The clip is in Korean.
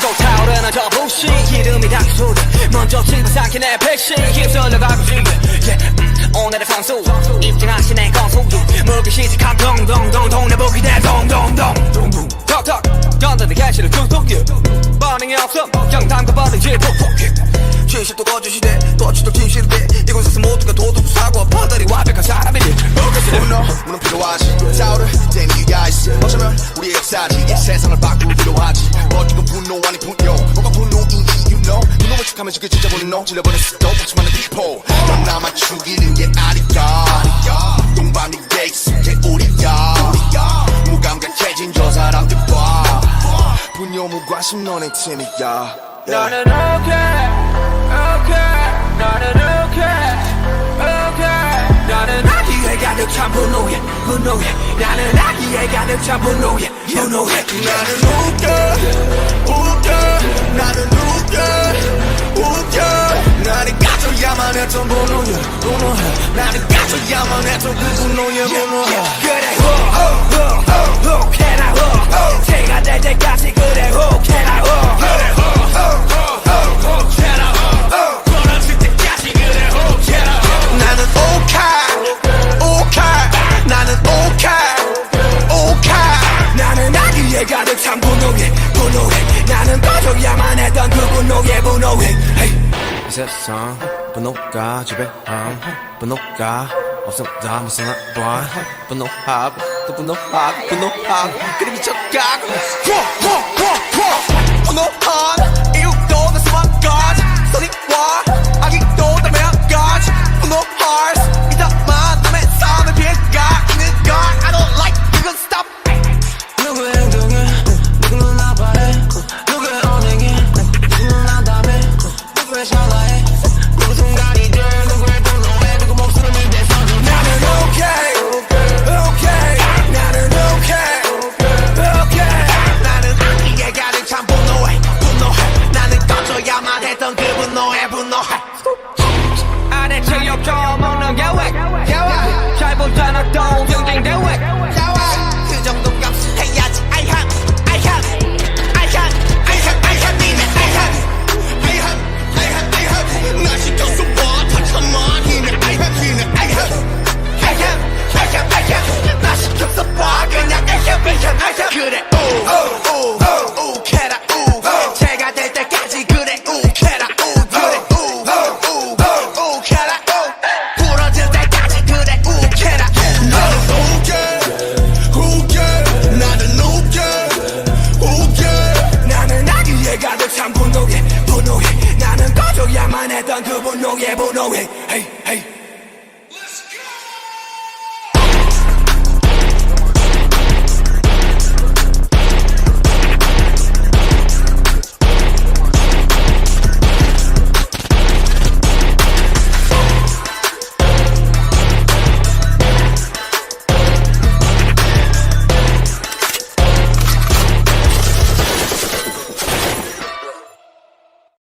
또 타오르는 저 불씨 기름이 소리. 먼저 집어 삼킨 내 백신. 휩쓸려 가고 싶네. Yeah. 음, 오늘의 선수. 입증하신 내 건수 무기 시작한 동동동 동네 내 동동동. 턱턱 던져내 가시를 툭툭 반응이 없음 경탐과 푹푹 70도 거주 시대. 거치도 팀실대. 이곳에서 모두가 도둑 사고 퍼들이 완벽한 사람이니 문어 문은 필요하지. 싸우를 땐 이유가 있어. 어쩌면 우리의 역사지 이 세상을 바꾸기로 하지 축하면 저게 진짜 스톱 같이 많은 디포 넌 나만 죽이는 게 아니야 동방이 익숙해 우리야. 무감각해진 저 사람들 봐 분노 무관심 너네 팀이야. 나는 okay, okay, okay, okay. 나는 아기에 가득 찬 분노에, 분노에. 나는 아기에 가득 찬 분노에, 분노에. 나는 했던 분노야 분노해 나는 가져야만 했던 그 분노야 분노해 그래, 혹해라, 호, 호. 제가 될 때까지 그래, 혹해라, 호, 호. 그래, 혹해라, 호, 호. 부러질 때까지 그래, 혹해라, 호. 나는 오케이 나는 오케이 나는 아기에 가득 찬 분노에, 분노에. 나는 꺼져야만 했던 그 분노에, 분노에. Hey. 이 세상 분노가 지배함 분노가 없어 다 무성한 봐 분노하고 또 분노하고 분노하고 그리 미쳐가고 분노한 그 분노의 분노에 헤이 헤이